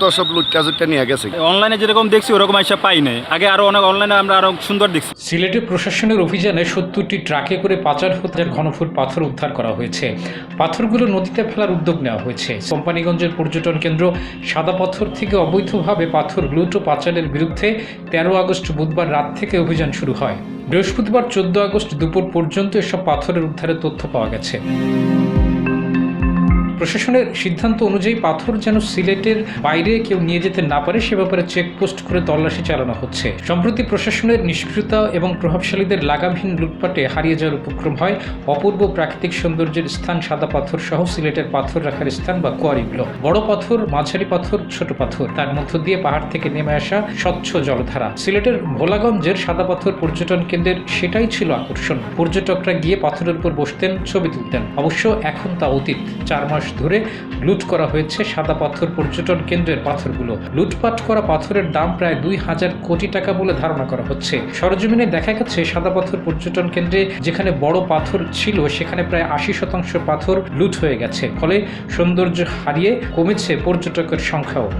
তো সব নিয়ে গেছে। অনলাইনে যেরকম দেখছি ওরকম আইসা পাই নাই। আগে আরও অনেক অনলাইনে আমরা আরও সুন্দর দেখছি। সিলেটে প্রশাসনের অভিযানে সত্তরটি ট্রাকে করে পাচার ঘনফুট পাথর উদ্ধার করা হয়েছে। পাথরগুলো নদীতে ফেলার উদ্যোগ নেওয়া হয়েছে। কোম্পানিগঞ্জের পর্যটন কেন্দ্র সাদা পাথর থেকে অবৈধভাবে পাথর লুট ও পাচারের বিরুদ্ধে তেরো আগস্ট বুধবার রাত থেকে অভিযান শুরু হয়। বৃহস্পতিবার চোদ্দ আগস্ট দুপুর পর্যন্ত এসব পাথরের উদ্ধারের তথ্য পাওয়া গেছে। প্রশাসনের সিদ্ধান্ত অনুযায়ী পাথর যেন সিলেটের বাইরে কেউ নিয়ে যেতে না পারে, সে ব্যাপারে চেকপোস্ট করে তল্লাশি চালানো হচ্ছে। সম্প্রতি প্রশাসনের নিষ্ক্রিয়তা এবং প্রভাবশালীদের লাগামহীন লুটপাটে হারিয়ে যাওয়ার উপক্রম হয় অপূর্ব প্রাকৃতিক সৌন্দর্যের স্থান, সাদা পাথর সহ সিলেটের পাথর রাখার স্থান বা কোয়ারিগুলো বড় পাথর, মাঝারি পাথর, ছোট পাথর, তার মধ্য দিয়ে পাহাড় থেকে নেমে আসা স্বচ্ছ জলধারা। সিলেটের ভোলাগঞ্জের সাদা পাথর পর্যটন কেন্দ্রের সেটাই ছিল আকর্ষণ। পর্যটকরা গিয়ে পাথরের উপর বসতেন, ছবি তুলতেন। অবশ্য এখন তা অতীত। চার মাস ধরে লুট করা হয়েছে সাদা পাথর পর্যটন কেন্দ্রের পাথরগুলো। লুটপাট করা পাথরের দাম প্রায় দুই হাজার কোটি টাকা বলে ধারণা করা হচ্ছে। সরজমিনে দেখা গেছে সাদা পাথর পর্যটন কেন্দ্রে যেখানে বড় পাথর ছিল, সেখানে প্রায় আশি শতাংশ পাথর লুট হয়ে গেছে। ফলে সৌন্দর্য হারিয়ে কমেছে পর্যটকের সংখ্যাও।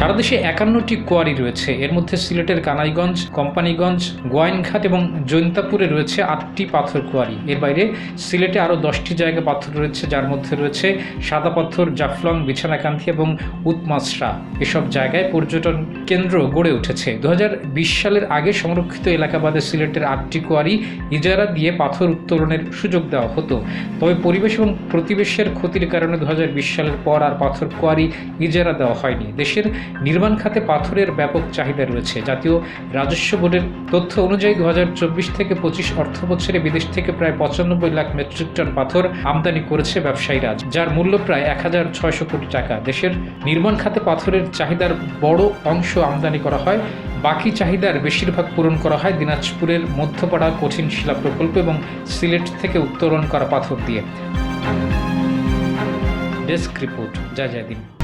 সারা দেশে একান্নটি কোয়ারি রয়েছে। এর মধ্যে সিলেটের কানাইগঞ্জ, কোম্পানিগঞ্জ, গোয়াইনঘাট এবং জৈন্তাপুরে রয়েছে আটটি পাথর কোয়ারি। এর বাইরে সিলেটে আরও দশটি জায়গা পাথর রয়েছে, যার মধ্যে রয়েছে সাদা পাথর, জাফলং বিছানাকান্থি এবং উৎমাসরা এসব জায়গায় পর্যটন কেন্দ্র গড়ে উঠেছে। দু হাজার বিশ সালের আগে সংরক্ষিত এলাকা বাদে সিলেটের আটটি কোয়ারি ইজারা দিয়ে পাথর উত্তোলনের সুযোগ দেওয়া হতো। তবে পরিবেশ এবং প্রতিবেশের ক্ষতির কারণে দু হাজার বিশ সালের পর আর পাথর কোয়ারি ইজারা দেওয়া হয়নি। দেশের নির্মাণ খাতে পাথরের ব্যাপক চাহিদা রয়েছে। জাতীয় রাজস্ব বোর্ডের তথ্য অনুযায়ী দুহাজার চব্বিশ থেকে পঁচিশ অর্থ বছরে বিদেশ থেকে প্রায় পঁচানব্বই লাখ মেট্রিক টন পাথর আমদানি করেছে ব্যবসায়ীরা, যার মূল্য প্রায় এক হাজার ছয়শো কোটি টাকা। দেশের নির্মাণ খাতে পাথরের চাহিদার বড় অংশ আমদানি করা হয়। বাকি চাহিদার বেশিরভাগ পূরণ করা হয় দিনাজপুরের মধ্যপাড়া কঠিন শিলা প্রকল্প এবং সিলেট থেকে উত্তোলন করা পাথর দিয়ে। ডেস্ক রিপোর্ট যা যা দিন